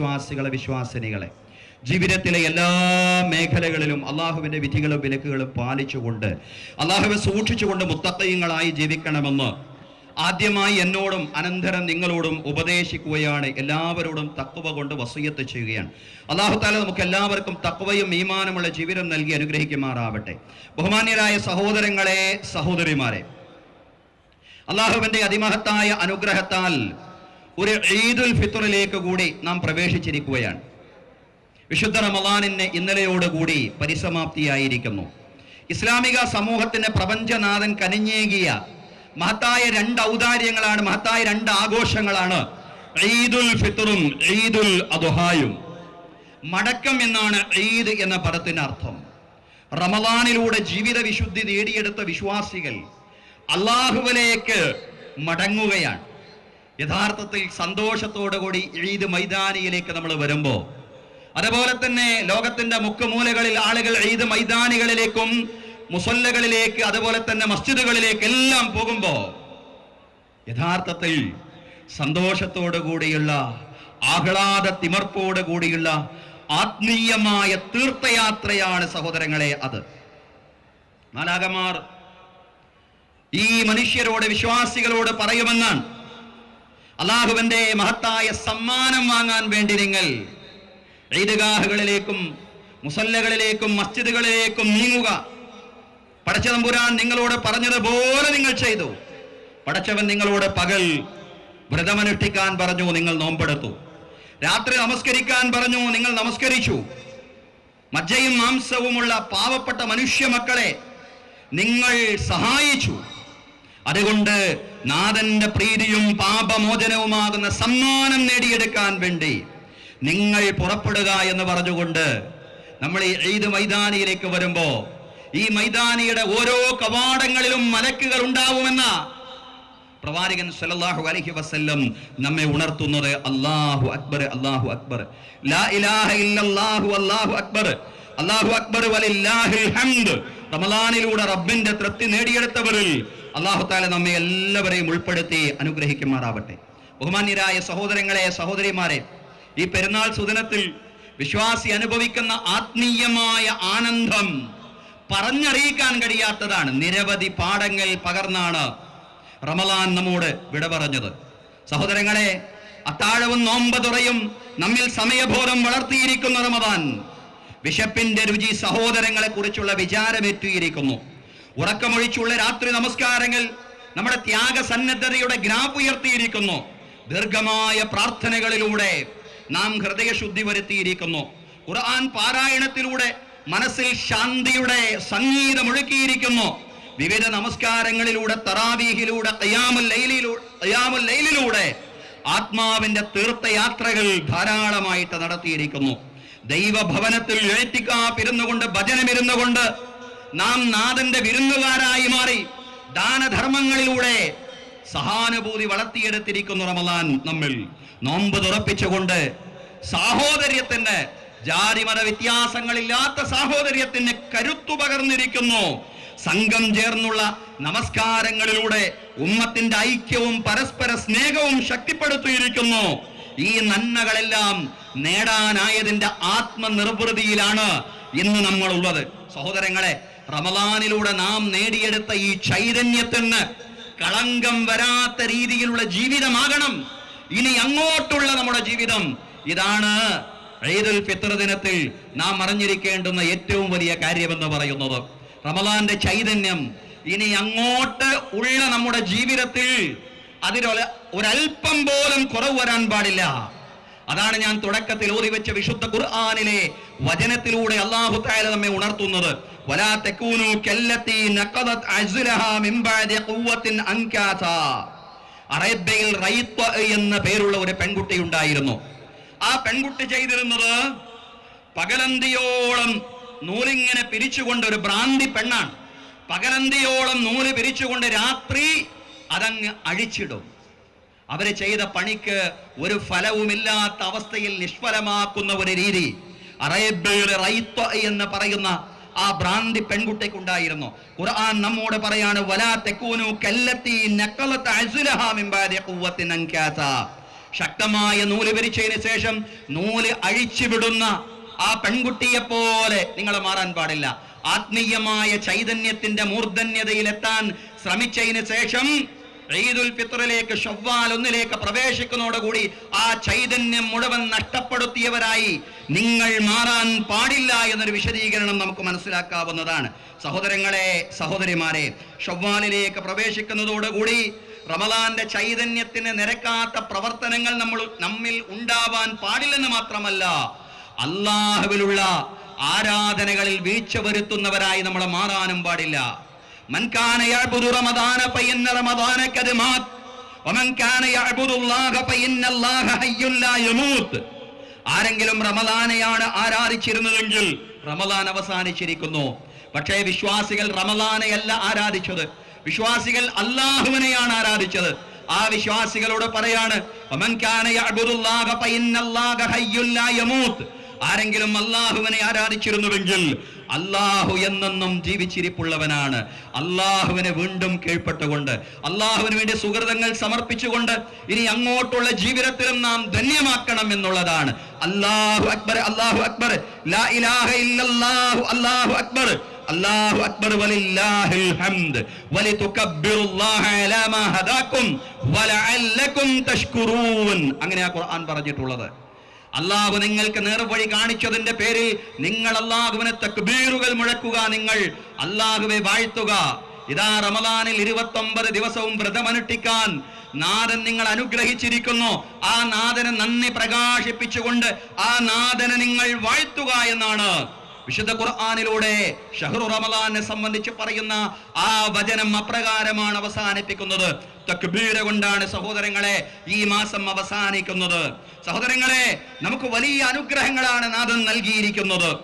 വിശ്വാസികളെ വിശ്വാസിനികളെ. ജീവിതത്തിലെ എല്ലാ മേഖലകളിലും അള്ളാഹുവിന്റെ വിധികളും വിലക്കുകളും പാലിച്ചുകൊണ്ട് അള്ളാഹുവെ സൂക്ഷിച്ചുകൊണ്ട് മുത്തക്കയങ്ങളായി ജീവിക്കണമെന്ന് ആദ്യമായി എന്നോടും അനന്തരം നിങ്ങളോടും ഉപദേശിക്കുകയാണ്. എല്ലാവരോടും തക്കുവ കൊണ്ട് വസൂയത്ത് ചെയ്യുകയാണ്. അള്ളാഹു താല നമുക്ക് എല്ലാവർക്കും തക്കുവയും മീമാനമുള്ള ജീവിതം നൽകി അനുഗ്രഹിക്കുമാറാവട്ടെ. ബഹുമാന്യരായ സഹോദരങ്ങളെ സഹോദരിമാരെ അള്ളാഹുവിന്റെ അതിമഹത്തായ അനുഗ്രഹത്താൽ ഒരു ഈദുൽ ഫിത്തറിലേക്ക് കൂടി നാം പ്രവേശിച്ചിരിക്കുകയാണ്. വിശുദ്ധ റമദാനിന് ഇന്നലെയോടുകൂടി പരിസമാപ്തിയായിരിക്കുന്നു. ഇസ്ലാമിക സമൂഹത്തിന്റെ പ്രപഞ്ചനാഥൻ കനിഞ്ഞേകിയ മഹത്തായ രണ്ട് ഔദാര്യങ്ങളാണ് മഹത്തായ രണ്ട് ആഘോഷങ്ങളാണ് ഈദുൽ ഫിത്തറും ഈദുൽ അദുഹായും. മടക്കം എന്നാണ് ഈദ് എന്ന പദത്തിന് അർത്ഥം. റമദാനിലൂടെ ജീവിത വിശുദ്ധി നേടിയെടുത്ത വിശ്വാസികൾ അള്ളാഹുവിലേക്ക് മടങ്ങുകയാണ്. യഥാർത്ഥത്തിൽ സന്തോഷത്തോടു കൂടി ഈദ് മൈതാനിയിലേക്ക് നമ്മൾ വരുമ്പോൾ അതുപോലെ തന്നെ ലോകത്തിന്റെ മുക്കുമൂലകളിൽ ആളുകൾ ഈദ് മൈതാനികളിലേക്കും മുസല്ലകളിലേക്ക് അതുപോലെ തന്നെ മസ്ജിദുകളിലേക്ക് എല്ലാം പോകുമ്പോൾ യഥാർത്ഥത്തിൽ സന്തോഷത്തോടു കൂടിയുള്ള ആഹ്ലാദ തിമർപ്പോട് കൂടിയുള്ള ആത്മീയമായ തീർത്ഥയാത്രയാണ് സഹോദരങ്ങളെ അത്. നാലാകമാർ ഈ മനുഷ്യരോട് വിശ്വാസികളോട് പറയുമെന്നാണ് അള്ളാഹുവിന്റെ മഹത്തായ സമ്മാനം വാങ്ങാൻ വേണ്ടി നിങ്ങൾ ഈദ്ഗാഹുകളിലേക്കും മുസല്ലകളിലേക്കും മസ്ജിദുകളിലേക്കും നീങ്ങുക. പടച്ചതമ്പുരാൻ നിങ്ങളോട് പറഞ്ഞതുപോലെ നിങ്ങൾ ചെയ്തു. പടച്ചവൻ നിങ്ങളോട് പകൽ വ്രതമനുഷ്ഠിക്കാൻ പറഞ്ഞു നിങ്ങൾ നോമ്പെടുത്തു. രാത്രി നമസ്കരിക്കാൻ പറഞ്ഞു നിങ്ങൾ നമസ്കരിച്ചു. മജ്ജയും മാംസവുമുള്ള പാവപ്പെട്ട മനുഷ്യ മക്കളെ നിങ്ങൾ സഹായിച്ചു. അതുകൊണ്ട് നാഥന്റെ പ്രീതിയും പാപമോചനവുമാകുന്ന സമ്മാനം നേടിയെടുക്കാൻ വേണ്ടി നിങ്ങൾ പുറപ്പെടുക എന്ന് പറഞ്ഞുകൊണ്ട് നമ്മൾ ഈ ഈദ് മൈതാനിയിലേക്ക് വരുമ്പോ ഈ മൈതാനിയുടെ ഓരോ കവാടങ്ങളിലും മലക്കുകൾ ഉണ്ടാവുമെന്ന പ്രവാചകൻ സല്ലല്ലാഹു അലൈഹി വസല്ലം നമ്മെ ഉണർത്തുന്നത് അല്ലാഹു അക്ബർ അല്ലാഹു അക്ബർ. ലാ ഇലാഹ ഇല്ലല്ലാഹു അല്ലാഹു അക്ബർ. അല്ലാഹു അക്ബർ വലില്ലാഹിൽ ഹംദ്. റമളാനിലൂടെ റബ്ബിന്റെ തൃപ്തി നേടിയെടുത്തവരിൽ അല്ലാഹു താല നമ്മെ എല്ലാവരെയും ഉൾപ്പെടുത്തി അനുഗ്രഹിക്കുമാറാവട്ടെ. ബഹുമാന്യരായ സഹോദരങ്ങളെ സഹോദരിമാരെ ഈ പെരുന്നാൾ സുദിനത്തിൽ വിശ്വാസി അനുഭവിക്കുന്ന ആത്മീയമായ ആനന്ദം പറഞ്ഞറിയിക്കാൻ കഴിയാത്തതാണ്. നിരവധി പാഠങ്ങൾ പകർന്നാണ് റമലാൻ നമ്മോട് വിട പറഞ്ഞത് സഹോദരങ്ങളെ അത്താഴവും നോമ്പ് തുറയും നമ്മിൽ സമയബോധം വളർത്തിയിരിക്കുന്ന റമദാൻ. വിശപ്പിന്റെ രുചി സഹോദരങ്ങളെ കുറിച്ചുള്ള വിചാരമേറ്റിയിരിക്കുന്നു. ഉറക്കമൊഴിച്ചുള്ള രാത്രി നമസ്കാരങ്ങൾ നമ്മുടെ ത്യാഗസന്നദ്ധതയുടെ ഗ്രാഫ് ഉയർത്തിയിരിക്കുന്നു. ദീർഘമായ പ്രാർത്ഥനകളിലൂടെ നാം ഹൃദയശുദ്ധി വരുത്തിയിരിക്കുന്നു. ഖുർആൻ പാരായണത്തിലൂടെ മനസ്സിൽ ശാന്തിയുടെ സംഗീതം ഒഴുക്കിയിരിക്കുന്നു. വിവിധ നമസ്കാരങ്ങളിലൂടെ തറാവീഹിലൂടെ ഖിയാമുൽ ലൈലിലൂടെ ആത്മാവിന്റെ തീർത്ഥയാത്രകൾ ധാരാളമായിട്ട് നടത്തിയിരിക്കുന്നു. ദൈവഭവനത്തിൽ എഴുത്തിക്കാപ്പിരുന്നുകൊണ്ട് ഭജനമിരുന്നുകൊണ്ട് നാം നാഥന്റെ വിരുന്നുകാരായി മാറി ദാനധർമ്മങ്ങളിലൂടെ സഹാനുഭൂതി വളർത്തിയെടുത്തിരിക്കുന്നു റമദാൻ നമ്മൾ നോമ്പ് തുറപ്പിച്ചുകൊണ്ട് സാഹോദര്യത്തിന് ജാതിമത വ്യത്യാസങ്ങളില്ലാത്ത സാഹോദര്യത്തിന് കരുത്തു പകർന്നിരിക്കുന്നു. സംഘം ചേർന്നുള്ള നമസ്കാരങ്ങളിലൂടെ ഉമ്മത്തിന്റെ ഐക്യവും പരസ്പര സ്നേഹവും ശക്തിപ്പെടുത്തിയിരിക്കുന്നു. ഈ നന്മകളെല്ലാം നേടാനായതിന്റെ ആത്മനിർവൃതിയിലാണ് ഇന്ന് നമ്മൾ ഉള്ളത് സഹോദരങ്ങളെ റമദാനിലൂടെ നാം നേടിയെടുത്ത ഈ ചൈതന്യത്തിന് കളങ്കം വരാത്ത രീതിയിലുള്ള ജീവിതമാകണം. ഇനി അങ്ങോട്ടുള്ള നമ്മുടെ ജീവിതം ഇതാണ് ഈദുൽ ഫിത്ർ ദിനത്തിൽ നാം അറിഞ്ഞിരിക്കേണ്ടുന്ന ഏറ്റവും വലിയ കാര്യമെന്ന് പറയുന്നത്. റമദാന്റെ ചൈതന്യം ഇനി അങ്ങോട്ട് ഉള്ള നമ്മുടെ ജീവിതത്തിൽ അതിലൊരു ഒരല്പം പോലും കുറവ് വരാൻ പാടില്ല. അതാണ് ഞാൻ തുടക്കത്തിൽ ഓതി വെച്ച വിശുദ്ധ ഖുർആാനിലെ വചനത്തിലൂടെ അല്ലാഹു തആല നമ്മെ ഉണർത്തുന്നത്. അറേബ്യയിൽ എന്ന പേരുള്ള ഒരു പെൺകുട്ടി ഉണ്ടായിരുന്നു. ആ പെൺകുട്ടി ചെയ്തിരുന്നത് പകലന്തിയോളം നൂലിങ്ങനെ പിരിച്ചുകൊണ്ട് ഒരു ഭ്രാന്തി പെണ്ണാണ്. പകലന്തിയോളം നൂൽ പിരിച്ചുകൊണ്ട് രാത്രി അതങ്ങ് അഴിച്ചിടും. അവർ ചെയ്ത പണിക്ക് ഒരു ഫലവുമില്ലാത്ത അവസ്ഥയിൽ നിഷ്ഫലമാക്കുന്ന ഒരു രീതി. അറേബ്യയുടെ റൈത്വ എന്ന് പറയുന്ന ആ ഭ്രാന്തി പെൺകുട്ടിക്കുണ്ടായിരുന്നു. ഖുർആൻ നമ്മോട് പറയാണ് വലാ തെക്കൂനു കല്ലത്തി നഖലത അസ്ലഹാ മിൻ ബാദി ഖുവ്വത്തിൻ അൻകാസ ശക്തമായ നൂൽ വിരിച്ചതിന് ശേഷം നൂൽ അഴിച്ചുവിടുന്ന ആ പെൺകുട്ടിയെ പോലെ നിങ്ങൾ മാറാൻ പാടില്ല. ആത്മീയമായ ചൈതന്യത്തിന്റെ മൂർധന്യതയിലെത്താൻ ശ്രമിച്ചതിന് ശേഷം ഈദുൽ ഫിത്റിലേക്ക് ഷവ്വാൽ ഒന്നിലേക്ക് പ്രവേശിക്കുന്നതോടുകൂടി ആ ചൈതന്യം മുഴുവൻ നഷ്ടപ്പെടുത്തിയവരായി നിങ്ങൾ മാറാൻ പാടില്ല എന്നൊരു വിശദീകരണം നമുക്ക് മനസ്സിലാക്കാവുന്നതാണ്. സഹോദരങ്ങളെ സഹോദരിമാരെ ഷവ്വാലിലേക്ക് പ്രവേശിക്കുന്നതോടുകൂടി റമലാന്റെ ചൈതന്യത്തിന് നിരക്കാത്ത പ്രവർത്തനങ്ങൾ നമ്മൾ നമ്മിൽ ഉണ്ടാവാൻ പാടില്ലെന്ന് മാത്രമല്ല അള്ളാഹുവിലുള്ള ആരാധനകളിൽ വീഴ്ച വരുത്തുന്നവരായി നമ്മൾ മാറാനും പാടില്ല. من كان يعبد رمضان فإن رمضان قد مات ومن كان يعبد الله فإن الله حي لا يموت ആരെങ്കിലും റമലാനെയാണ് ആരാധിച്ചിരുന്നതെങ്കിൽ റമലാൻ അവസാനിച്ചിരിക്കുന്നു പക്ഷേ വിശ്വാസികൾ റമലാനെയല്ല ആരാധിച്ചത് വിശ്വാസികൾ അള്ളാഹുവിനെയാണ് ആരാധിച്ചത് ആ വിശ്വാസികളോട് പറയാണ് ആരെങ്കിലും അള്ളാഹുവിനെ ആരാധിച്ചിരുന്നുവെങ്കിൽ അള്ളാഹു എന്നെന്നും ജീവിച്ചിരിപ്പുള്ളവനാണ്. അള്ളാഹുവിനെ വീണ്ടും കീഴ്പ്പെട്ടുകൊണ്ട് അള്ളാഹുവിന് വേണ്ടി സുഹൃതങ്ങൾ സമർപ്പിച്ചുകൊണ്ട് ഇനി അങ്ങോട്ടുള്ള ജീവിതത്തിലും നാം ധന്യമാക്കണം എന്നുള്ളതാണ്. അല്ലാഹു അക്ബർ അള്ളാഹു അക്ബർ ലാ ഇലാഹ ഇല്ലല്ലാഹു അല്ലാഹു അക്ബർ അല്ലാഹു അക്ബർ വലില്ലാഹിൽ ഹംദ്. വലിതുകബ്ബിറുല്ലാഹ അലാ മാ ഹദാകും വലഅല്ലകും തഷ്കുറൂൻ. അങ്ങനെയാ ഖുർആൻ പറഞ്ഞിട്ടുള്ളത്. അള്ളാഹു നിങ്ങൾക്ക് നേർവഴി കാണിച്ചതിന്റെ പേരിൽ നിങ്ങൾ അള്ളാഹുവിനെ തക്ബീറുകൾ മുഴക്കുക നിങ്ങൾ അള്ളാഹുവെ വാഴ്ത്തുക. ഇതാ റമദാനിൽ ഇരുപത്തി ഒമ്പത് ദിവസവും വ്രതമനുഷ്ഠിക്കാൻ നാഥൻ നിങ്ങൾ അനുഗ്രഹിച്ചിരിക്കുന്നു. ആ നാഥനെ നന്ദി പ്രകാശിപ്പിച്ചുകൊണ്ട് ആ നാഥനെ നിങ്ങൾ വാഴ്ത്തുക എന്നാണ് വിശുദ്ധ ഖുർആാനിലൂടെ ഷഹറു റമദാനെ സംബന്ധിച്ച് പറയുന്ന ആ വചനം അപ്രകാരമാണ് അവസാനിപ്പിക്കുന്നത്. തക്ബീര കൊണ്ടാണ് സഹോദരങ്ങളെ ഈ മാസം അവസാനിക്കുന്നത്. സഹോദരങ്ങളെ നമുക്ക് വലിയ അനുഗ്രഹങ്ങളാണ് നാഥൻ നൽകിയിരിക്കുന്നത്.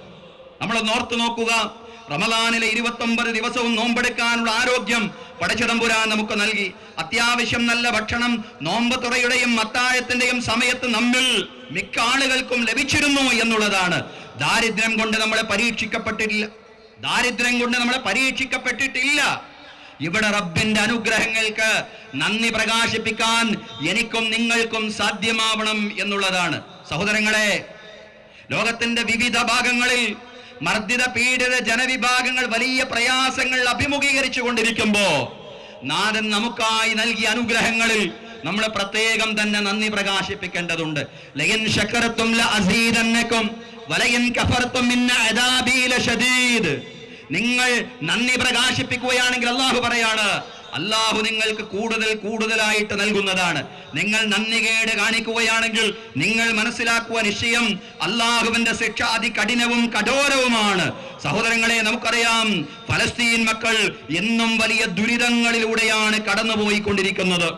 നമ്മൾ ഓർത്തു നോക്കുക. റമദാനിലെ ഇരുപത്തി ഒമ്പത് ദിവസവും നോമ്പെടുക്കാനുള്ള ആരോഗ്യം പടച്ചിടമ്പുരാൻ നമുക്ക് നൽകി. അത്യാവശ്യം നല്ല ഭക്ഷണം നോമ്പ് തുറയുടെയും അത്താഴത്തിന്റെയും സമയത്ത് നമ്മിൽ മിക്ക ആളുകൾക്കും ലഭിച്ചിരുന്നു എന്നുള്ളതാണ്. ദാരിദ്ര്യം കൊണ്ട് നമ്മളെ പരീക്ഷിക്കപ്പെട്ടിട്ടില്ല. ദാരിദ്ര്യം കൊണ്ട് നമ്മളെ പരീക്ഷിക്കപ്പെട്ടിട്ടില്ല. ഇവിടെ റബ്ബിന്റെ അനുഗ്രഹങ്ങൾക്ക് നന്ദി പ്രകാശിപ്പിക്കാൻ എനിക്കും നിങ്ങൾക്കും സാധ്യമാവണം എന്നുള്ളതാണ്. സഹോദരങ്ങളെ ലോകത്തിന്റെ വിവിധ ഭാഗങ്ങളിൽ മർദ്ദിത പീഡിത ജനവിഭാഗങ്ങൾ വലിയ പ്രയാസങ്ങൾ അഭിമുഖീകരിച്ചു കൊണ്ടിരിക്കുമ്പോ നാഥൻ നമുക്കായി നൽകിയ അനുഗ്രഹങ്ങളിൽ നമ്മൾ പ്രത്യേകം തന്നെ നന്ദി പ്രകാശിപ്പിക്കേണ്ടതുണ്ട്. ലയൻ ശക്കരത്തും വലയൻ കഫർത്തും നിങ്ങൾ നന്ദി പ്രകാശിപ്പിക്കുകയാണെങ്കിൽ അള്ളാഹു പറയാണ് അള്ളാഹു നിങ്ങൾക്ക് കൂടുതൽ കൂടുതലായിട്ട് നൽകുന്നതാണ്. നിങ്ങൾ നന്ദികേട് കാണിക്കുകയാണെങ്കിൽ നിങ്ങൾ മനസ്സിലാക്കുക നിശ്ചയം അള്ളാഹുവിന്റെ ശിക്ഷ അതികഠിനവും കഠോരവുമാണ്. സഹോദരങ്ങളെ നമുക്കറിയാം ഫലസ്തീൻ മക്കൾ എന്നും വലിയ ദുരിതങ്ങളിലൂടെയാണ് കടന്നുപോയിക്കൊണ്ടിരിക്കുന്നത്.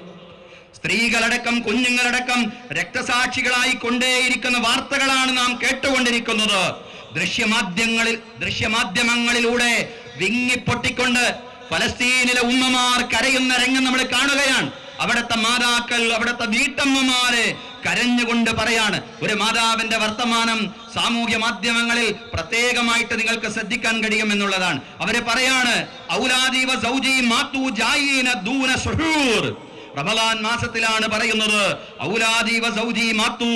സ്ത്രീകളടക്കം കുഞ്ഞുങ്ങളടക്കം രക്തസാക്ഷികളായി കൊണ്ടേയിരിക്കുന്ന വാർത്തകളാണ് നാം കേട്ടുകൊണ്ടിരിക്കുന്നത്. ദൃശ്യമാധ്യമങ്ങളിൽ ദൃശ്യമാധ്യമങ്ങളിലൂടെ വിങ്ങിപ്പൊട്ടിക്കൊണ്ട് ഫലസ്തീനിലെ ഉമ്മമാർ കരയുന്ന രംഗം നമ്മൾ കാണുകയാണ്. അവിടുത്തെ മാതാക്കൾ അവിടുത്തെ വീട്ടമ്മമാര് കരഞ്ഞുകൊണ്ട് പറയാണ് ഒരു മാതാവിന്റെ വർത്തമാനം സാമൂഹ്യ മാധ്യമങ്ങളിൽ പ്രത്യേകമായിട്ട് നിങ്ങൾക്ക് ശ്രദ്ധിക്കാൻ കഴിയും എന്നുള്ളതാണ്. അവർ പറയാണ് ഔലാദീവ സൗജി മാത്തു ജായീന ദൂന സുഹൂർ. റമലാൻ മാസത്തിലാണ് പറയുന്നത്. ഔലാദീവ മാത്തു.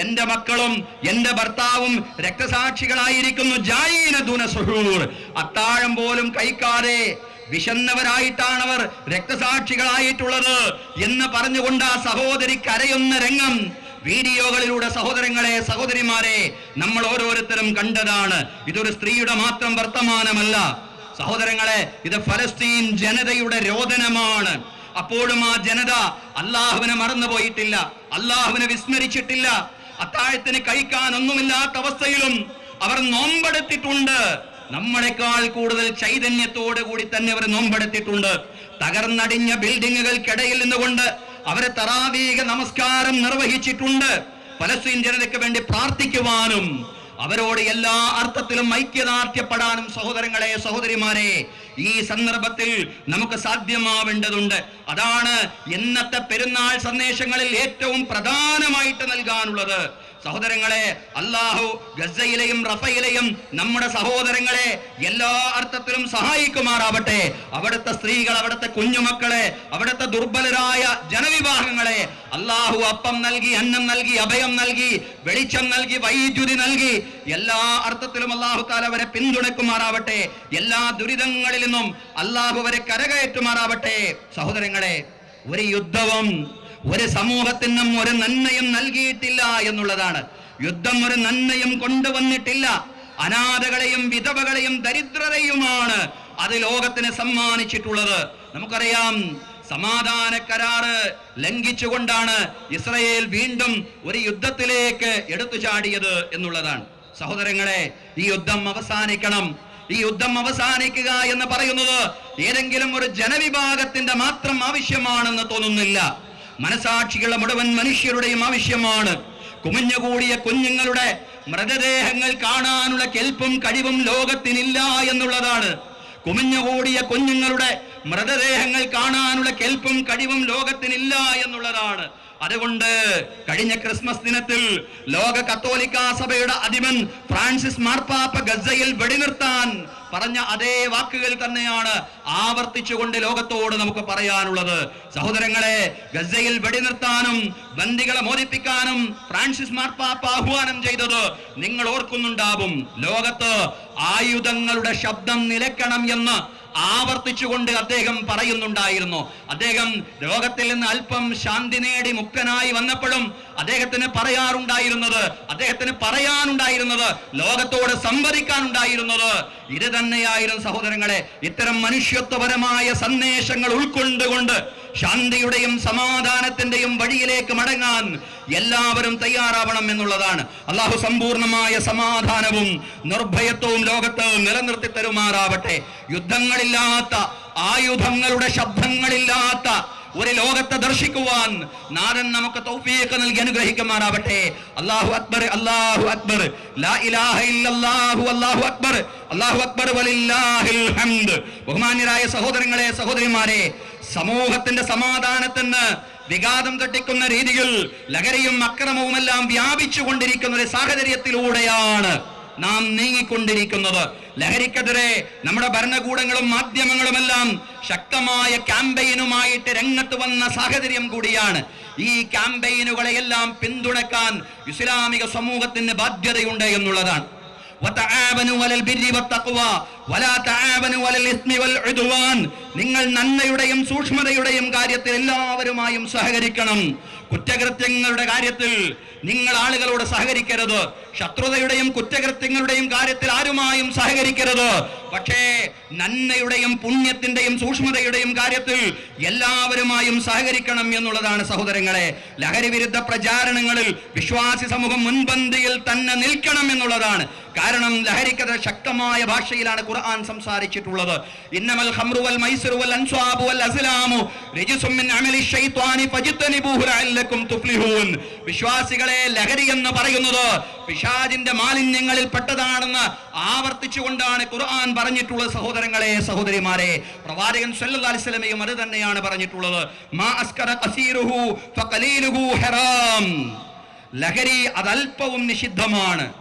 എന്റെ മക്കളും എന്റെ ഭർത്താവും രക്തസാക്ഷികളായിരിക്കുന്നു. ജായീന അത്താഴം പോലും കഴിക്കാതെ വിശന്നവരായിട്ടാണ് അവർ രക്തസാക്ഷികളായിട്ടുള്ളത് എന്ന് പറഞ്ഞുകൊണ്ട് ആ സഹോദരി കരയുന്ന രംഗം വീഡിയോകളിലൂടെ സഹോദരങ്ങളെ സഹോദരിമാരെ നമ്മൾ ഓരോരുത്തരും കണ്ടതാണ്. ഇതൊരു സ്ത്രീയുടെ മാത്രം വർത്തമാനമല്ല. സഹോദരങ്ങളെ ഇത് ഫലസ്തീൻ ജനതയുടെ രോദനമാണ്. അപ്പോഴും ആ ജനത അള്ളാഹുവിനെ മറന്നുപോയിട്ടില്ല അള്ളാഹുവിനെ വിസ്മരിച്ചിട്ടില്ല. അത്താഴത്തിന് കഴിക്കാൻ ഒന്നുമില്ലാത്ത അവസ്ഥയിലും അവർ നോമ്പെടുത്തിട്ടുണ്ട്. നമ്മളെക്കാൾ കൂടുതൽ ചൈതന്യത്തോടു കൂടി തന്നെ അവർ നോമ്പെടുത്തിട്ടുണ്ട്. തകർന്നടിഞ്ഞ ബിൽഡിങ്ങുകൾക്കിടയിൽ നിന്നുകൊണ്ട് അവരെ തറാവീക നമസ്കാരം നിർവഹിച്ചിട്ടുണ്ട്. പലസ്തീൻ ജനതയ്ക്ക് വേണ്ടി പ്രാർത്ഥിക്കുവാനും അവരോട് എല്ലാ അർത്ഥത്തിലും ഐക്യദാർഢ്യപ്പെടാനും സഹോദരങ്ങളെ സഹോദരിമാരെ ഈ സന്ദർഭത്തിൽ നമുക്ക് സാധ്യമാവേണ്ടതുണ്ട്. അതാണ് ഇന്നത്തെ പെരുന്നാൾ സന്ദേശങ്ങളിൽ ഏറ്റവും പ്രധാനമായിട്ട് നൽകാനുള്ളത്. സഹോദരങ്ങളെ അള്ളാഹു ഗസയിലെയും റഫയിലെയും നമ്മുടെ സഹോദരങ്ങളെ എല്ലാ അർത്ഥത്തിലും സഹായിക്കുമാറാവട്ടെ. അവിടുത്തെ സ്ത്രീകൾ അവിടുത്തെ കുഞ്ഞുമക്കളെ അവിടുത്തെ ദുർബലരായ ജനവിഭാഗങ്ങളെ അള്ളാഹു അപ്പം നൽകി അന്നം നൽകി അഭയം നൽകി വെളിച്ചം നൽകി വൈദ്യുതി നൽകി എല്ലാ അർത്ഥത്തിലും അള്ളാഹു താല അവരെ പിന്തുണക്കുമാറാവട്ടെ എല്ലാ ദുരിതങ്ങളിൽ നിന്നും അള്ളാഹു അവരെ കരകയറ്റുമാറാവട്ടെ. സഹോദരങ്ങളെ ഒരു യുദ്ധവും ഒരു സമൂഹത്തിനും ഒരു നന്മയും നൽകിയിട്ടില്ല എന്നുള്ളതാണ്. യുദ്ധം ഒരു നന്മയും കൊണ്ടുവന്നിട്ടില്ല. അനാഥകളെയും വിധവകളെയും ദരിദ്രരെയുമാണ് അത് ലോകത്തിന് സമ്മാനിച്ചിട്ടുള്ളത്. നമുക്കറിയാം സമാധാന കരാറ് ലംഘിച്ചുകൊണ്ടാണ് ഇസ്രയേൽ വീണ്ടും ഒരു യുദ്ധത്തിലേക്ക് എടുത്തു ചാടിയത് എന്നുള്ളതാണ്. സഹോദരങ്ങളെ ഈ യുദ്ധം അവസാനിക്കണം. ഈ യുദ്ധം അവസാനിക്കുക എന്ന് പറയുന്നത് ഏതെങ്കിലും ഒരു ജനവിഭാഗത്തിന്റെ മാത്രം ആവശ്യമാണെന്ന് തോന്നുന്നില്ല. മനസാക്ഷികളുടെ മുഴുവൻ മനുഷ്യരുടെയും ആവശ്യമാണ്. കുമിഞ്ഞുകൂടിയ കുഞ്ഞുങ്ങളുടെ മൃതദേഹങ്ങൾ കാണാനുള്ള കെൽപ്പും കഴിവും ലോകത്തിനില്ല എന്നുള്ളതാണ്. കുമിഞ്ഞുകൂടിയ കുഞ്ഞുങ്ങളുടെ മൃതദേഹങ്ങൾ കാണാനുള്ള കെൽപ്പും കഴിവും ലോകത്തിനില്ല എന്നുള്ളതാണ്. അതുകൊണ്ട് കഴിഞ്ഞ ക്രിസ്മസ് ദിനത്തിൽ ലോക കത്തോലിക്ക സഭയുടെ അധിപൻ ഫ്രാൻസിസ് മാർപ്പാപ്പ ഗസയിൽ വെടിനിർത്താൻ പറഞ്ഞ അതേ വാക്കുകൾ തന്നെയാണ് ആവർത്തിച്ചുകൊണ്ട് ലോകത്തോട് നമുക്ക് പറയാനുള്ളത്. സഹോദരങ്ങളെ ഗസയിൽ വെടിനിർത്താനും ബന്ദികളെ മോചിപ്പിക്കാനും ഫ്രാൻസിസ് മാർപ്പാപ്പ ആഹ്വാനം ചെയ്തത് നിങ്ങൾ ഓർക്കുന്നുണ്ടാവും. ലോകത്ത് ആയുധങ്ങളുടെ ശബ്ദം നിലക്കണം എന്ന് ആവർത്തിച്ചുകൊണ്ട് അദ്ദേഹം പറയുന്നുണ്ടായിരുന്നു. അദ്ദേഹം രോഗത്തിൽ നിന്ന് അല്പം ശാന്തി നേടി മുക്തനായി വന്നപ്പോഴും അദ്ദേഹത്തിന് പറയാറുണ്ടായിരുന്നത് അദ്ദേഹത്തിന് പറയാനുണ്ടായിരുന്നത് ലോകത്തോട് സംവദിക്കാനുണ്ടായിരുന്നത്. ഇത് തന്നെയായിരുന്നു സഹോദരങ്ങളെ ഇത്തരം മനുഷ്യത്വപരമായ സന്ദേശങ്ങൾ ഉൾക്കൊണ്ടുകൊണ്ട് ശാന്തിയുടെയും സമാധാനത്തിന്റെയും വഴിയിലേക്ക് മടങ്ങാൻ എല്ലാവരും തയ്യാറാവണം എന്നുള്ളതാണ്. അള്ളാഹു സമ്പൂർണമായ സമാധാനവും നിർഭയത്വവും ലോകത്ത് നിലനിർത്തി തരുമാറാവട്ടെ. യുദ്ധങ്ങളില്ലാത്ത ആയുധങ്ങളുടെ ശബ്ദങ്ങളില്ലാത്ത ഒരു ലോകത്തെ ദർശിക്കുവാൻ നാരൻ നമുക്ക് തൗഫീഖ് നൽകി അനുഗ്രഹിക്കുമാറാവട്ടെ. അല്ലാഹു അക്ബർ അല്ലാഹു അക്ബർ. ലാ ഇലാഹ ഇല്ലല്ലാഹു അല്ലാഹു അക്ബർ. അല്ലാഹു അക്ബർ വലില്ലാഹിൽ ഹംദ്. ബഹുമാന്യരായ സഹോദരങ്ങളെ സഹോദരിമാരെ സമൂഹത്തിന്റെ സമാധാനത്തിന് വിഘാതം തട്ടിക്കുന്ന രീതിയിൽ ലഹരിയും അക്രമവുമെല്ലാം വ്യാപിച്ചു കൊണ്ടിരിക്കുന്ന ഒരു സാഹചര്യത്തിലൂടെയാണ് നാം നീങ്ങിക്കൊണ്ടിരിക്കുന്നത്. ലഹരിക്കെതിരെ നമ്മുടെ ഭരണകൂടങ്ങളും മാധ്യമങ്ങളുമെല്ലാം ശക്തമായ ക്യാമ്പയിനുമായിട്ട് രംഗത്ത് വന്ന സാഹചര്യം കൂടിയാണ്. ഈ ക്യാമ്പയിനുകളെയെല്ലാം പിന്തുണക്കാൻ ഇസ്ലാമിക സമൂഹത്തിന് ബാധ്യതയുണ്ട് എന്നുള്ളതാണ്. നിങ്ങൾ നന്മയുടെയും സൂക്ഷ്മതയുടെയും കാര്യത്തിൽ എല്ലാവരുമായും സഹകരിക്കണം. കുറ്റകൃത്യങ്ങളുടെ കാര്യത്തിൽ നിങ്ങൾ ആളുകളോട് സഹകരിക്കരുത്. ശത്രുതയുടെയും കുറ്റകൃത്യങ്ങളുടെയും കാര്യത്തിൽ ആരുമായും സഹകരിക്കരുത്. പക്ഷേ നന്മയുടെയും പുണ്യത്തിന്റെയും സൂക്ഷ്മതയുടെയും കാര്യത്തിൽ എല്ലാവരുമായും സഹകരിക്കണം എന്നുള്ളതാണ് സഹോദരങ്ങളെ. ലഹരി വിരുദ്ധ പ്രചാരണങ്ങളിൽ വിശ്വാസി സമൂഹം മുൻപന്തിയിൽ തന്നെ നിൽക്കണം എന്നുള്ളതാണ്. കാരണം ലഹരിക്കഥ ശക്തമായ ഭാഷയിലാണ് ഖുർആൻ സംസാരിച്ചിട്ടുള്ളത്. ഇന്നമൽ ഖംറു വൽ മൈസിറു വൽ അൻസ്വാബു വൽ അസ്ലാമു റിജ്സും മിൻ അമലി ശൈത്വാനി ഫജ്തനിബൂഹു ലഅല്ലകും തുഫ്ലിഹൂൻ. വിശ്വാസികളെ ലഹരി എന്ന് പറയുന്നത് പിശാചിന്റെ മാലിന്യങ്ങളിൽ പെട്ടതാണെന്ന് ആവർത്തിച്ചുകൊണ്ടാണ് ഖുർആൻ പറഞ്ഞിട്ടുള്ളത് സഹോദരങ്ങളെ സഹോദരിമാരെ. പ്രവാചകൻ സല്ലല്ലാഹു അലൈഹി വസല്ലമയും അത് തന്നെയാണ് പറഞ്ഞിട്ടുള്ളത്. മാ അസ്കറ ഖസീറുഹു ഫഖലീലുഹു ഹറാം. ലഹരി അതൽപവും നിഷിദ്ധമാണ്.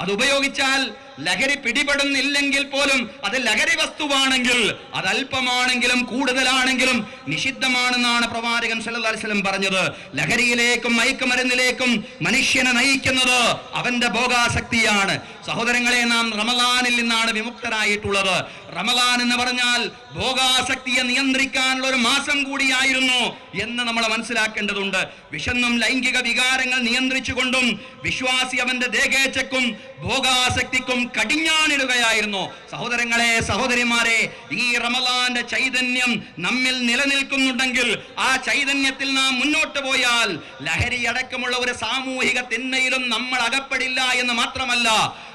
അത് ഉപയോഗിച്ചാൽ ലഹരി പിടിപെടുന്നില്ലെങ്കിൽ പോലും അത് ലഹരി വസ്തുവാണെങ്കിൽ അത് അല്പമാണെങ്കിലും കൂടുതലാണെങ്കിലും നിഷിദ്ധമാണെന്നാണ് പ്രവാചകൻ വസല്ലം പറഞ്ഞത്. ലഹരിയിലേക്കും മയക്കുമരുന്നിലേക്കും മനുഷ്യനെ നയിക്കുന്നത് അവന്റെ ഭോഗാസക്തിയാണ്. സഹോദരങ്ങളെ നാം റമലാനിൽ നിന്നാണ് വിമുക്തരായിട്ടുള്ളത്. റമലാൻ എന്ന് പറഞ്ഞാൽ ഭോഗാസക്തിയെ നിയന്ത്രിക്കാനുള്ള ഒരു മാസം കൂടിയായിരുന്നു എന്ന് നമ്മൾ മനസ്സിലാക്കേണ്ടതുണ്ട്. വിശന്നും ലൈംഗിക വികാരങ്ങൾ നിയന്ത്രിച്ചുകൊണ്ടും വിശ്വാസി അവന്റെ ദേഹേച്ചക്കും ഭോഗാസക്തിക്കും കടിഞ്ഞാണിടുകയായിരുന്നു. സഹോദരങ്ങളെ സഹോദരിമാരെ ഈ റമലാന്റെ ചൈതന്യം നമ്മിൽ നിലനിൽക്കുന്നുണ്ടെങ്കിൽ ആ ചൈതന്യത്തിൽ നാം മുന്നോട്ട് പോയാൽ ലഹരി അടക്കമുള്ള ഒരു സാമൂഹിക തിന്മയിലും നമ്മൾ അകപ്പെടില്ല എന്ന് മാത്രമല്ല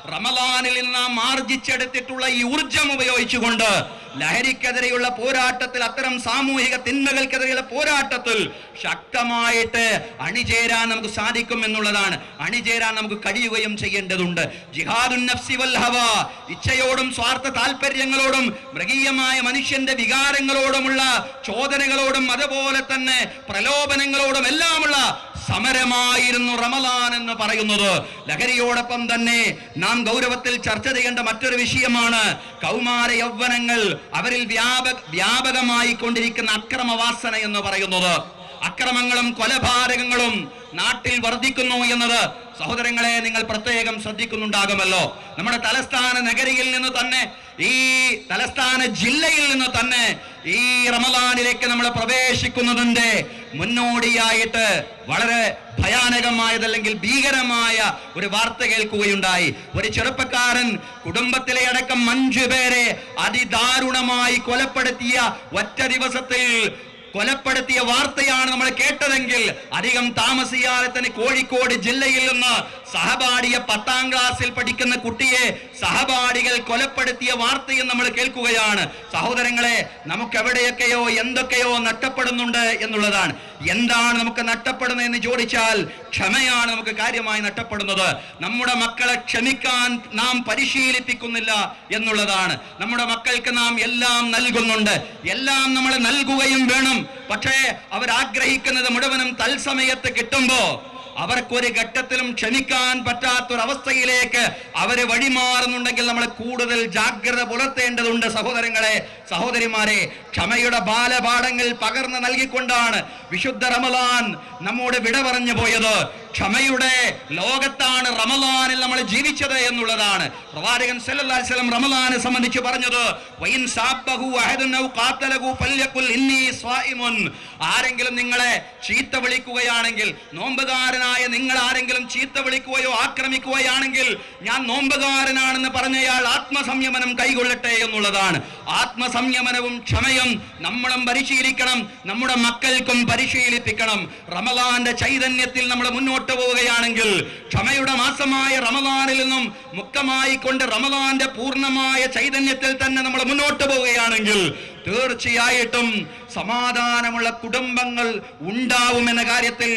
റമലാനിൽ നാം ആർജിച്ചെടുത്തിട്ടുള്ള ഈ ഊർജം ഉപയോഗിച്ചുകൊണ്ട് ലഹരിക്കെതിരെയുള്ള പോരാട്ടത്തിൽ അത്തരം സാമൂഹിക തിന്മകൾക്കെതിരെയുള്ള പോരാട്ടത്തിൽ ശക്തമായിട്ട് അണിചേരാൻ നമുക്ക് സാധിക്കും എന്നുള്ളതാണ്. അണിചേരാൻ നമുക്ക് കഴിയുകയും ചെയ്യേണ്ടതുണ്ട്. ജിഹാദുൻ നഫ്സി ഇച്ഛയോടും സ്വാർത്ഥ താല്പര്യങ്ങളോടും മൃഗീയമായ മനുഷ്യന്റെ വികാരങ്ങളോടുമുള്ള ചോദനകളോടും അതുപോലെ തന്നെ പ്രലോഭനങ്ങളോടും എല്ലാമുള്ള സമരമായിരുന്നു റമലാൻ എന്ന് പറയുന്നത്. ലഹരിയോടൊപ്പം തന്നെ നാം ഗൗരവത്തിൽ ചർച്ച ചെയ്യേണ്ട മറ്റൊരു വിഷയമാണ് കൗമാര യൗവനങ്ങൾ അവരിൽ വ്യാപ വ്യാപകമായി കൊണ്ടിരിക്കുന്ന അക്രമവാസന എന്ന് പറയുന്നത്. അക്രമങ്ങളും കൊലപാതകങ്ങളും നാട്ടിൽ വർദ്ധിക്കുന്നു എന്നത് സഹോദരങ്ങളെ നിങ്ങൾ പ്രത്യേകം ശ്രദ്ധിക്കുന്നുണ്ടാകുമല്ലോ. നമ്മുടെ തലസ്ഥാന നഗരിയിൽ നിന്ന് തന്നെ ഈ തലസ്ഥാന ജില്ലയിൽ നിന്ന് തന്നെ ഈ റമലാനിലേക്ക് നമ്മൾ പ്രവേശിക്കുന്നതിന്റെ മുന്നോടിയായിട്ട് വളരെ ഭയാനകമായതല്ലെങ്കിൽ ഭീകരമായ ഒരു വാർത്ത കേൾക്കുകയുണ്ടായി. ഒരു ചെറുപ്പക്കാരൻ കുടുംബത്തിലെ അടക്കം അഞ്ചു പേരെ അതിദാരുണമായി കൊലപ്പെടുത്തിയ ഒറ്റ ദിവസത്തിൽ കൊലപ്പെടുത്തിയ വാർത്തയാണ് നമ്മൾ കേട്ടതെങ്കിൽ അധികം താമസിയാതെ തന്നെ കോഴിക്കോട് ജില്ലയിൽ നിന്ന് സഹപാഠിയെ പത്താം ക്ലാസ്സിൽ പഠിക്കുന്ന കുട്ടിയെ സഹപാഠികൾ കൊലപ്പെടുത്തിയ വാർത്തയും നമ്മൾ കേൾക്കുകയാണ്. സഹോദരങ്ങളെ നമുക്ക് എവിടെയൊക്കെയോ എന്തൊക്കെയോ നഷ്ടപ്പെടുന്നുണ്ട് എന്നുള്ളതാണ്. എന്താണ് നമുക്ക് നഷ്ടപ്പെടുന്നത് എന്ന് ചോദിച്ചാൽ ക്ഷമയാണ് നമുക്ക് കാര്യമായി നഷ്ടപ്പെടുന്നത്. നമ്മുടെ മക്കളെ ക്ഷമിക്കാൻ നാം പരിശീലിപ്പിക്കുന്നില്ല എന്നുള്ളതാണ്. നമ്മുടെ മക്കൾക്ക് നാം എല്ലാം നൽകുന്നുണ്ട്. എല്ലാം നമ്മൾ നൽകുകയും വേണം. പക്ഷേ അവരാഗ്രഹിക്കുന്നത് മുഴുവനും തത്സമയത്ത് കിട്ടുമ്പോ അവർക്കൊരു ഘട്ടത്തിലും ക്ഷമിക്കാൻ പറ്റാത്തൊരവസ്ഥയിലേക്ക് അവർ വഴിമാറുന്നുണ്ടെങ്കിൽ നമ്മൾ കൂടുതൽ ജാഗ്രത പുലർത്തേണ്ടതുണ്ട് സഹോദരങ്ങളെ. സഹോദരിമാരെ ക്ഷമയുടെ ബാലപാഠങ്ങൾ പകർന്നു നൽകിക്കൊണ്ടാണ് വിശുദ്ധ റമലാൻ നമ്മോട് വിട പറഞ്ഞു പോയത്. ക്ഷമയുടെ ലോകത്താണ് റമലാനിൽ നമ്മൾ ജീവിച്ചത് എന്നുള്ളതാണ്. പ്രവാചകൻ സല്ലല്ലാഹു അലൈഹി വസല്ലം റമലാനെ സംബന്ധിച്ച് പറഞ്ഞത് ഫല്യഖുൽ ഇന്നി ആരെങ്കിലും നിങ്ങളെ ചീത്ത വിളിക്കുകയാണെങ്കിൽ നോമ്പുകാരനായ നിങ്ങൾ ആരെങ്കിലും ചീത്ത വിളിക്കുകയോ ആക്രമിക്കുകയാണെങ്കിൽ ഞാൻ നോമ്പുകാരനാണെന്ന് പറഞ്ഞയാൾ ആത്മസംയമനം കൈകൊള്ളട്ടെ എന്നുള്ളതാണ്. ആത്മസംയമനവും ക്ഷമയും നമ്മളും പരിശീലിക്കണം നമ്മുടെ മക്കൾക്കും പരിശീലിപ്പിക്കണം. റമദാന്റെ ചൈതന്യത്തിൽ നമ്മൾ മുന്നോട്ട് പോവുകയാണെങ്കിൽ ക്ഷമയുടെ മാസമായ റമദാനിൽ നിന്നും മുക്തമായി കൊണ്ട് റമദാന്റെ പൂർണമായ ചൈതന്യത്തിൽ തന്നെ നമ്മൾ മുന്നോട്ട് പോവുകയാണെങ്കിൽ തീർച്ചയായിട്ടും സമാധാനമുള്ള കുടുംബങ്ങൾ ഉണ്ടാവുമെന്ന കാര്യത്തിൽ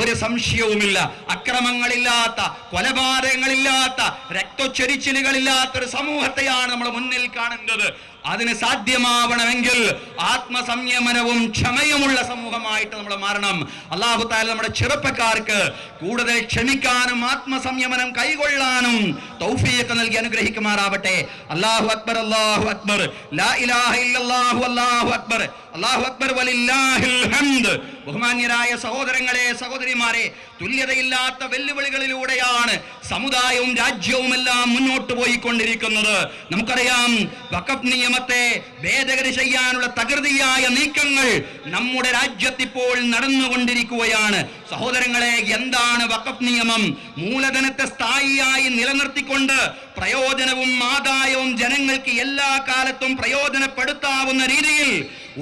ഒരു സംശയവുമില്ല. അക്രമങ്ങളില്ലാത്ത കൊലപാതകങ്ങളില്ലാത്ത രക്തച്ചൊരിച്ചിലുകളില്ലാത്ത ഒരു സമൂഹത്തെയാണ് നമ്മൾ മുന്നിൽ കാണുന്നത് അതിന് സാധ്യമാവണമെങ്കിൽ ആത്മസംയമനവും ക്ഷമയുമുള്ള സമൂഹമായിട്ട് നമ്മൾ മാറണം. അള്ളാഹു താല നമ്മുടെ ചെറുപ്പക്കാർക്ക് കൂടുതൽ ക്ഷമിക്കാനും ആത്മസംയമനം കൈകൊള്ളാനും തൗഫീഖ് നൽകി അനുഗ്രഹിക്കുമാറാവട്ടെ. അള്ളാഹു അക്ബർ അള്ളാഹു അക്ബർ. ലാ ഇലാഹ ഇല്ലല്ലാഹു അല്ലാഹു അക്ബർ. അള്ളാഹു അക്ബർ വലില്ലാഹിൽ ഹംദ്. ബഹുമാന്യരായ സഹോദരങ്ങളെ സഹോദരിമാരെ തുല്യതയില്ലാത്ത വെല്ലുവിളികളിലൂടെയാണ് സമുദായവും രാജ്യവും എല്ലാം മുന്നോട്ട് പോയിക്കൊണ്ടിരിക്കുന്നത്. നമുക്കറിയാം വഖഫ് നിയമത്തെ ഭേദഗതി ചെയ്യാനുള്ള തകൃതിയായ നീക്കങ്ങൾ നമ്മുടെ രാജ്യത്തിപ്പോൾ നടന്നുകൊണ്ടിരിക്കുകയാണ്. സഹോദരങ്ങളെ എന്താണ് വഖഫ് നിയമം? മൂലധനത്തെ സ്ഥായിയായി നിലനിർത്തിക്കൊണ്ട് പ്രയോജനവും ആദായവും ജനങ്ങൾക്ക് എല്ലാ കാലത്തും പ്രയോജനപ്പെടുത്താവുന്ന രീതിയിൽ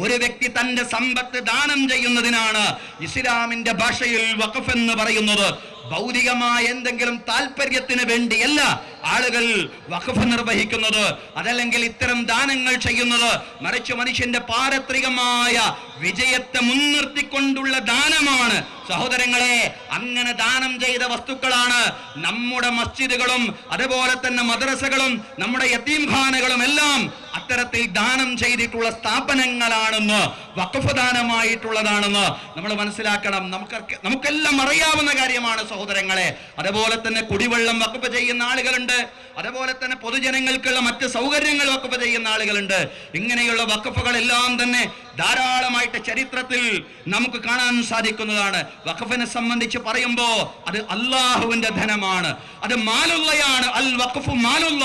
ഒരു വ്യക്തി തന്റെ സമ്പത്ത് ദാനം ചെയ്യുന്നതിനാണ് ഇസ്ലാമിന്റെ ഭാഷയിൽ വഖഫ് എന്ന് പറയുന്നത്. ഭൗതികമായ എന്തെങ്കിലും താല്പര്യത്തിന് വേണ്ടിയല്ല ആളുകൾ വഖഫ് നിർവഹിക്കുന്നത്. അതല്ലെങ്കിൽ ഇത്തരം ദാനങ്ങൾ ചെയ്യുന്നത്. മറിച്ച് മനുഷ്യന്റെ പാരത്രികമായ വിജയത്തെ മുൻനിർത്തിക്കൊണ്ടുള്ള ദാനമാണ് സഹോദരങ്ങളെ അങ്ങനെ ദാനം ചെയ്ത വസ്തുക്കളാണ് നമ്മുടെ മസ്ജിദുകളും അതുപോലെ തന്നെ മദ്രസകളും നമ്മുടെ യത്തീംഖാനകളും എല്ലാം അത്തരത്തിൽ ദാനം ചെയ്തിട്ടുള്ള സ്ഥാപനങ്ങളാണെന്ന് വഖഫ് ദാനമായിട്ടുള്ളതാണെന്ന് നമ്മൾ മനസ്സിലാക്കണം. നമുക്ക് നമുക്കെല്ലാം അറിയാവുന്ന കാര്യമാണ് സഹോദരങ്ങളെ. അതുപോലെ തന്നെ കുടിവെള്ളം വഖഫ് ചെയ്യുന്ന ആളുകളുണ്ട്. അതുപോലെ തന്നെ പൊതുജനങ്ങൾക്കുള്ള മറ്റ് സൗകര്യങ്ങൾ വഖഫ് ചെയ്യുന്ന ആളുകളുണ്ട്. ഇങ്ങനെയുള്ള വഖഫുകളെല്ലാം തന്നെ ധാരാളമായിട്ട് ചരിത്രത്തിൽ നമുക്ക് കാണാൻ സാധിക്കുന്നതാണ്. വഖഫിനെ സംബന്ധിച്ച് പറയുമ്പോ അത് അള്ളാഹുവിന്റെ ധനമാണ്. അത് മാലുള്ളയാണ്. അൽ വഖഫ് മാലുള്ള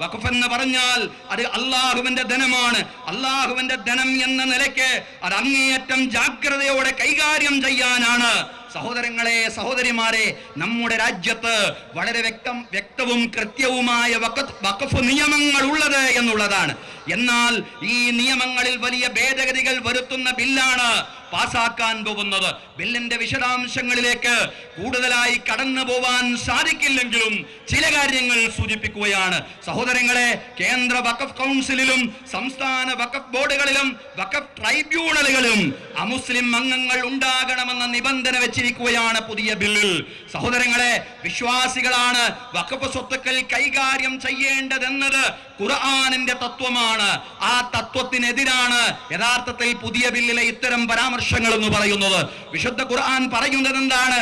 വഖഫ് എന്ന് പറഞ്ഞാൽ അത് അള്ളാഹുവിന്റെ ധനമാണ്. അള്ളാഹുവിന്റെ ധനം എന്ന നിലയ്ക്ക് അത് അങ്ങേയറ്റം ജാഗ്രതയോടെ കൈകാര്യം ചെയ്യാനാണ്. സഹോദരങ്ങളെ സഹോദരിമാരെ നമ്മുടെ രാജ്യത്ത് വളരെ വ്യക്തം വ്യക്തവും കൃത്യവുമായ വഖഫ് നിയമങ്ങൾ ഉള്ളത് എന്നുള്ളതാണ്. എന്നാൽ ഈ നിയമങ്ങളിൽ വലിയ ഭേദഗതികൾ വരുത്തുന്ന ബില്ലാണ് പാസാക്കാൻ പോകുന്നത്. ബില്ലിന്റെ വിശദാംശങ്ങളിലേക്ക് കൂടുതലായി കടന്നു പോവാൻ സാധിക്കില്ലെങ്കിലും ചില കാര്യങ്ങൾ സൂചിപ്പിക്കുകയാണ്. സഹോദരങ്ങളെ കേന്ദ്ര വഖഫ് കൗൺസിലിലും സംസ്ഥാന വഖഫ് ബോർഡുകളിലും വഖഫ് ട്രൈബ്യൂണലുകളിലും അമുസ്ലിം അംഗങ്ങൾ ഉണ്ടാകണമെന്ന നിബന്ധന വെച്ചിരിക്കുകയാണ് പുതിയ ബില്ലിൽ. സഹോദരങ്ങളെ വിശ്വാസികളാണ് വഖഫ് സ്വത്തുക്കൾ കൈകാര്യം ചെയ്യേണ്ടതെന്നത്. ഖുർആാനിന്റെ തത്വമാണ്. ആ തത്വത്തിനെതിരാണ് യഥാർത്ഥത്തിൽ പുതിയ ബില്ലിലെ ഇത്തരം പരാമർശങ്ങൾ എന്ന് പറയുന്നത്. വിശുദ്ധ ഖുർആൻ പറയുന്നത് എന്താണ്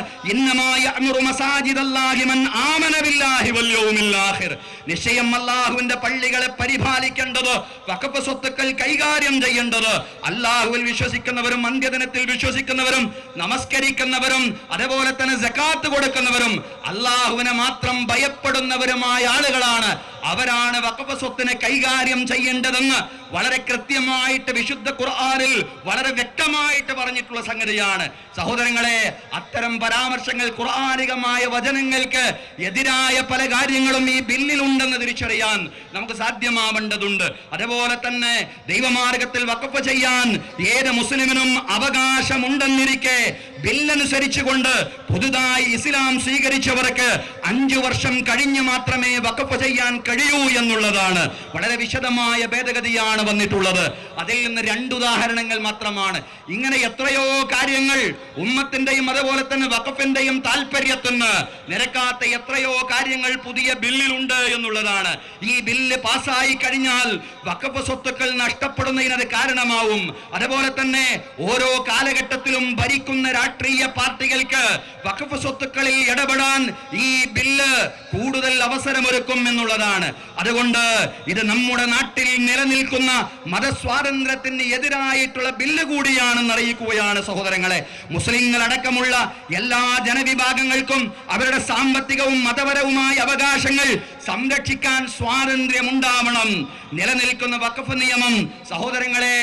നിശ്ചയം അല്ലാഹുവിന്റെ പള്ളികളെ പരിപാലിക്കേണ്ടത് വഖഫ് സ്വത്തുക്കൾ കൈകാര്യം ചെയ്യേണ്ടത് അള്ളാഹുവിൽ വിശ്വസിക്കുന്നവരും അന്ത്യദിനത്തിൽ വിശ്വസിക്കുന്നവരും നമസ്കരിക്കുന്നവരും അതേപോലെ തന്നെ ജക്കാത്ത് കൊടുക്കുന്നവരും അല്ലാഹുവിനെ മാത്രം ഭയപ്പെടുന്നവരുമായ ആളുകളാണ്. അവരാണ് വഖഫ് സ്വത്തിനെ കൈകാര്യം ചെയ്യേണ്ടതെന്ന് വളരെ കൃത്യമായിട്ട് വിശുദ്ധ ഖുർആനിൽ വളരെ വ്യക്തമായിട്ട് പറഞ്ഞിട്ടുള്ള സംഗതിയാണ്. സഹോദരങ്ങളെ അത്തരം പരാമർശങ്ങൾ ഖുർആാനികമായ വചനങ്ങൾക്ക് എതിരായ പല കാര്യങ്ങളും ഈ ബില്ലിലുണ്ടെന്ന് തിരിച്ചറിയാൻ നമുക്ക് സാധ്യമാവേണ്ടതുണ്ട്. അതുപോലെ തന്നെ ദൈവമാർഗത്തിൽ വക്കപ്പ് ചെയ്യാൻ ഏത് മുസ്ലിമിനും അവകാശമുണ്ടെന്നിരിക്കെ ബില്ലനുസരിച്ചുകൊണ്ട് പുതുതായി ഇസ്ലാം സ്വീകരിച്ചവർക്ക് അഞ്ചു വർഷം കഴിഞ്ഞ് മാത്രമേ വഖഫ് ചെയ്യാൻ കഴിയൂ എന്നുള്ളതാണ്. വളരെ വിശദമായ ഭേദഗതിയാണ് വന്നിട്ടുള്ളത്. അതിൽ നിന്ന് രണ്ടുദാഹരണങ്ങൾ മാത്രമാണ്. ഇങ്ങനെ എത്രയോ കാര്യങ്ങൾ ഉമ്മത്തിന്റെയും അതുപോലെ തന്നെ വക്കഫിന്റെയും താല്പര്യത്തിന് നിരക്കാത്ത എത്രയോ കാര്യങ്ങൾ പുതിയ ബില്ലിലുണ്ട് എന്നുള്ളതാണ്. ഈ ബില്ല് പാസ്സായി കഴിഞ്ഞാൽ വഖഫ് സ്വത്തുക്കൾ നഷ്ടപ്പെടുന്നതിനത് കാരണമാവും. അതുപോലെ തന്നെ ഓരോ കാലഘട്ടത്തിലും ഭരിക്കുന്ന രാഷ്ട്രീയ പാർട്ടികൾക്ക് വഖഫ് സ്വത്തുക്കളിൽ ഇടപെടാൻ ഈ ബില്ല് കൂടുതൽ അവസരമൊരുക്കും എന്നുള്ളതാണ്. അതുകൊണ്ട് ഇത് നമ്മുടെ നാട്ടിൽ നിലനിൽക്കുന്ന മതസ്വാതന്ത്ര്യത്തിന് എതിരായിട്ടുള്ള ബില്ല് കൂടിയാണെന്ന് അറിയിക്കുകയാണ് സഹോദരങ്ങളെ. മുസ്ലിങ്ങൾ അടക്കമുള്ള എല്ലാ ജനവിഭാഗങ്ങൾക്കും അവരുടെ സാമ്പത്തികവും മതപരവുമായ അവകാശങ്ങൾ സംരക്ഷിക്കാൻ സ്വാതന്ത്ര്യമുണ്ടാവണം. നിലനിൽക്കുന്ന വഖഫ് നിയമം സഹോദരങ്ങളെ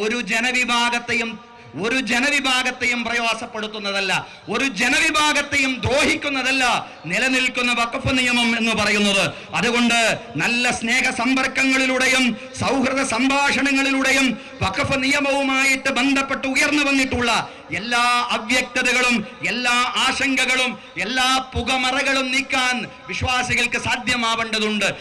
ഒരു ജനവിഭാഗത്തെയും ഒരു ജനവിഭാഗത്തെയും പ്രയാസപ്പെടുത്തുന്നതല്ല ഒരു ജനവിഭാഗത്തെയും ദ്രോഹിക്കുന്നതല്ല നിലനിൽക്കുന്ന വക്കഫ് നിയമം എന്ന് പറയുന്നത്. അതുകൊണ്ട് നല്ല സ്നേഹ സമ്പർക്കങ്ങളിലൂടെയും സൗഹൃദ സംഭാഷണങ്ങളിലൂടെയും വക്കഫ് നിയമവുമായിട്ട് ബന്ധപ്പെട്ട് ഉയർന്നു വന്നിട്ടുള്ള എല്ലാ അവ്യക്തതകളും എല്ലാ ആശങ്കകളും എല്ലാ പുകമറകളും നീക്കാൻ വിശ്വാസികൾക്ക് സാധ്യമാവേണ്ടതുണ്ട്.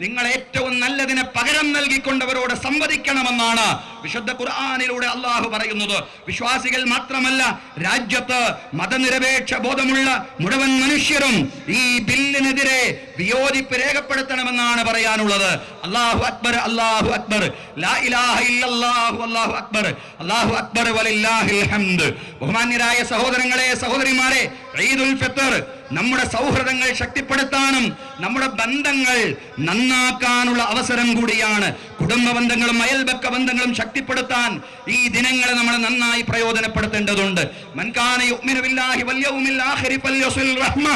നിങ്ങൾ ഏറ്റവും നല്ലതിനെ പകരം നൽകിക്കൊണ്ടവരോട് സംവദിക്കണമെന്നാണ് വിശുദ്ധ ഖുർആാനിലൂടെ അള്ളാഹു പറയുന്നത്. വിശ്വാസികൾ മാത്രമല്ല രാജ്യത്ത് മതനിരപേക്ഷ ബോധമുള്ള മുഴുവൻ മനുഷ്യരും ഈ ബില്ലിനെതിരെ വിയോജിപ്പ് രേഖപ്പെടുത്തണമെന്നാണ് പറയാനുള്ളത്. അള്ളാഹു അക്ബർ അള്ളാഹു അക്ബർ. ലാ ഇലാഹ ഇല്ലല്ലാഹു അല്ലാഹു അക്ബർ. അല്ലാഹു അക്ബർ ഹംദ്. ബഹുമാന്യരായ സഹോദരങ്ങളെ സഹോദരിമാരെ ഈദുൽ ഫിത്തർ നമ്മുടെ സൗഹൃദങ്ങൾ ശക്തിപ്പെടുത്താനും നമ്മുടെ ബന്ധങ്ങൾ നന്നാക്കാനുള്ള അവസരം കൂടിയാണ്. കുടുംബ ബന്ധങ്ങളും അയൽബക്ക ബന്ധങ്ങളും ശക്തിപ്പെടുത്താൻ ഈ ദിനങ്ങളെ നമ്മൾ നന്നായി പ്രയോജനപ്പെടുത്തേണ്ടതുണ്ട്. മൻകാന വല്യവുമില്ലാഹരി ഫല്യസിൽ റഹ്മ.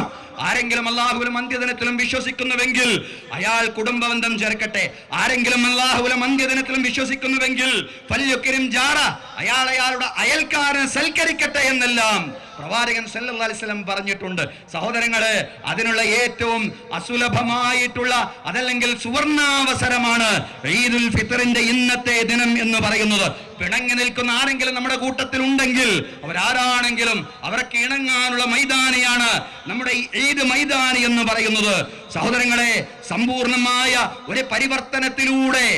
ആരെങ്കിലും അള്ളാഹുലും അന്ത്യദിനത്തിലും വിശ്വസിക്കുന്നുവെങ്കിൽ അയാൾ കുടുംബബന്ധം ചേർക്കട്ടെ. ആരെങ്കിലും അള്ളാഹുലും അന്ത്യദിനത്തിലും വിശ്വസിക്കുന്നുവെങ്കിൽ പല്ലൊക്കരും ജാറ അയാൾ അയാളുടെ അയൽക്കാരനെ സൽക്കരിക്കട്ടെ എന്നെല്ലാം പ്രവാചകൻ സല്ലല്ലാഹു പറഞ്ഞിട്ടുണ്ട്. സഹോദരങ്ങളെ അതിനുള്ള ഏറ്റവും അസുലഭമായിട്ടുള്ള അതല്ലെങ്കിൽ സുവർണാവസരമാണ് ഈദുൽ ഫിത്തറിന്റെ ഇന്നത്തെ ദിനം എന്ന് പറയുന്നത്. പിണങ്ങി നിൽക്കുന്ന ആരെങ്കിലും നമ്മുടെ കൂട്ടത്തിൽ ഉണ്ടെങ്കിൽ അവരാരാണെങ്കിലും അവർക്ക് ഇണങ്ങാനുള്ള മൈതാനിയാണ് നമ്മുടെ ഈ ഈദ് മൈതാനി എന്ന് പറയുന്നത്. സഹോദരങ്ങളെ സമ്പൂർണമായ ഒരു പരിവർത്തനത്തിലൂടെ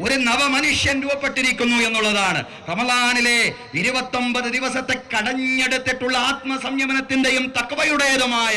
ഒരു നവമനുഷ്യൻ രൂപപ്പെട്ടിരിക്കുന്നു എന്നുള്ളതാണ്. റമലാനിലെ ഇരുപത്തൊമ്പത് ദിവസത്തെ കടഞ്ഞെടുത്തിട്ടുള്ള ആത്മസംയമനത്തിന്റെയും തക്കവയുടേതുമായ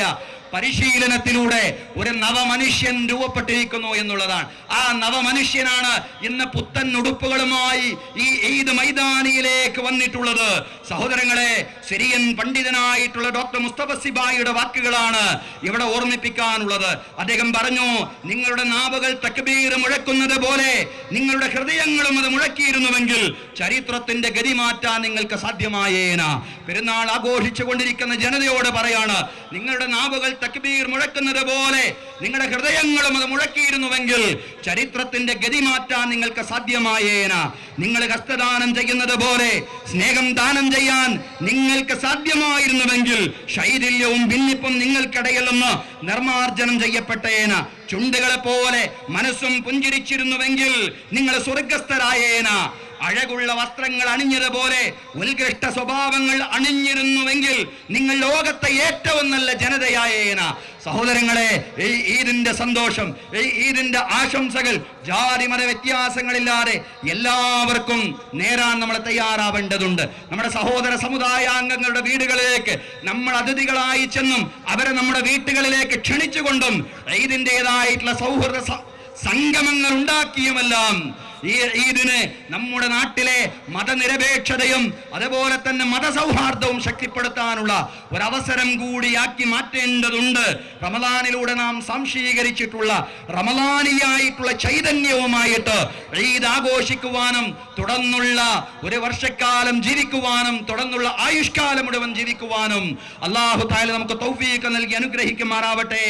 പരിശീലനത്തിലൂടെ ഒരു നവമനുഷ്യൻ രൂപപ്പെട്ടിരിക്കുന്നു എന്നുള്ളതാണ്. ആ നവമനുഷ്യനാണ് ഇന്ന് പുത്തൻ ഉടുപ്പുകളുമായി ഈ ഈദ് മൈതാനിയിലേക്ക് വന്നിട്ടുള്ളത്. സഹോദരങ്ങളെ സിറിയൻ പണ്ഡിതനായിട്ടുള്ള ഡോക്ടർ മുസ്തഫ സിബായിയുടെ വാക്കുകളാണ് ഇവിടെ ഓർമ്മിപ്പിക്കാനുള്ളത്. അദ്ദേഹം പറഞ്ഞു നിങ്ങളുടെ നാവുകൾ തക്ബീർ മുഴക്കുന്നത് പോലെ നിങ്ങളുടെ ഹൃദയങ്ങളും അത് മുഴക്കിയിരുന്നുവെങ്കിൽ ചരിത്രത്തിന്റെ ഗതി മാറ്റാൻ നിങ്ങൾക്ക് സാധ്യമായേന. പെരുന്നാൾ ആഘോഷിച്ചു കൊണ്ടിരിക്കുന്ന ജനതയോട് പറയാണ് നിങ്ങളുടെ നാവുകൾ തക്ബീർ മുഴക്കുന്നത് പോലെ നിങ്ങളുടെ ഹൃദയങ്ങളും അത് മുഴക്കിയിരുന്നുവെങ്കിൽ ചരിത്രത്തിന്റെ ഗതി മാറ്റാൻ നിങ്ങൾക്ക് സാധ്യമായേന. നിങ്ങൾ ഹസ്തദാനം ചെയ്യുന്നത് പോലെ സ്നേഹം ദാനം ചെയ്യാൻ നിങ്ങൾക്ക് സാധ്യമായിരുന്നുവെങ്കിൽ ശൈഥില്യവും ഭിന്നിപ്പും നിങ്ങൾക്കിടയിൽ നിന്ന് നിർമാർജനം ചെയ്യപ്പെട്ടേന. ചുണ്ടുകളെ പോലെ മനസ്സും പുഞ്ചിരിച്ചിരുന്നുവെങ്കിൽ നിങ്ങൾ സ്വർഗസ്ഥരായേന അഴകുള്ള വസ്ത്രങ്ങൾ അണിഞ്ഞതുപോലെ ഉത്കൃഷ്ട സ്വഭാവങ്ങൾ അണിഞ്ഞിരുന്നുവെങ്കിൽ നിങ്ങൾ ലോകത്തെ ഏറ്റവും നല്ല ജനതയായേന. സഹോദരങ്ങളെ ഈ ഈദിന്റെ സന്തോഷം ഈ ഈദിന്റെ ആശംസകൾ ജാതി മത വ്യത്യാസങ്ങളില്ലാതെ എല്ലാവർക്കും നേരാൻ നമ്മൾ തയ്യാറാവേണ്ടതുണ്ട്. നമ്മുടെ സഹോദര സമുദായ അംഗങ്ങളുടെ വീടുകളിലേക്ക് നമ്മൾ അതിഥികളായി ചെന്നും അവരെ നമ്മുടെ വീട്ടുകളിലേക്ക് ക്ഷണിച്ചുകൊണ്ടും ഈദിന്റെതായിട്ടുള്ള സൗഹൃദ സംഗമങ്ങൾ ഉണ്ടാക്കിയുമെല്ലാം ഈ ഈദിന് നമ്മുടെ നാട്ടിലെ മതനിരപേക്ഷതയും അതുപോലെ തന്നെ മതസൗഹാർദ്ദവും ശക്തിപ്പെടുത്താനുള്ള ഒരവസരം കൂടിയാക്കി മാറ്റേണ്ടതുണ്ട്. റമദാനിലൂടെ നാം സംശീകരിച്ചിട്ടുള്ള റമദാനിയായിട്ടുള്ള ചൈതന്യവുമായിട്ട് ഈദ് ആഘോഷിക്കുവാനും തുടർന്നുള്ള ഒരു വർഷക്കാലം ജീവിക്കുവാനും തുടർന്നുള്ള ആയുഷ്കാലം മുഴുവൻ ജീവിക്കുവാനും അള്ളാഹു താല നമുക്ക് തൗഫീഖ് നൽകി അനുഗ്രഹിക്കുമാറാവട്ടെ.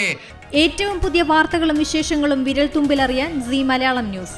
ഏറ്റവും പുതിയ വാർത്തകളും വിശേഷങ്ങളും വിരൽ തുമ്പിലറിയാൻ സി മലയാളം ന്യൂസ്.